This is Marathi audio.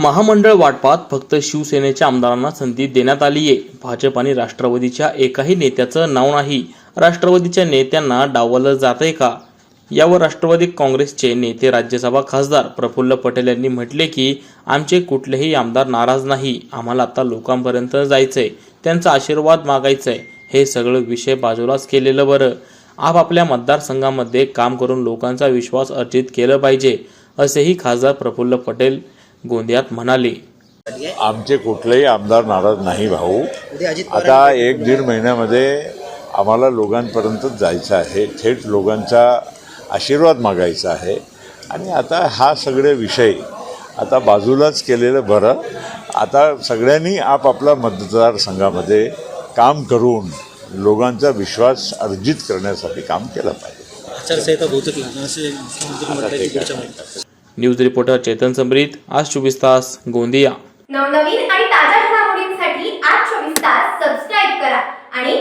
महामंडळ वाटपात फक्त शिवसेनेच्या आमदारांना संधी देण्यात आली आहे. भाजप आणि राष्ट्रवादीच्या एकाही नेत्याचं नाव नाही. राष्ट्रवादीच्या नेत्यांना डावलं जातंय का? यावर राष्ट्रवादी काँग्रेसचे नेते राज्यसभा खासदार प्रफुल्ल पटेल यांनी म्हटले की आमचे कुठलेही आमदार नाराज नाही. आम्हाला आता लोकांपर्यंत जायचंय. त्यांचा आशीर्वाद मागायचंय. हे सगळं विषय बाजूलाच केलेलं बरं. आपापल्या मतदारसंघामध्ये काम करून लोकांचा विश्वास अर्जित केलं पाहिजे असेही खासदार प्रफुल्ल पटेल गोंदियात म्हणाले. आमचे कुठलेही आमदार नाराज नाही भाऊ. आता एक दीड महिन्यामध्ये आम्हाला लोकांपर्यंतच जायचं आहे. थेट लोकांचा आशीर्वाद मागायचा आहे. आणि आता हा सगळे विषय आता बाजूलाच केलेलं बरं. आता सगळ्यांनी आपापल्या मतदारसंघामध्ये काम करून लोकांचा विश्वास अर्जित करण्यासाठी काम केलं पाहिजे. न्यूज रिपोर्टर चेतन समरीत आज चोवीस तास गोंदिया. नवनवीन आणि ताज्या घडामोडींसाठी आज चोवीस तास सबस्क्राईब करा आणि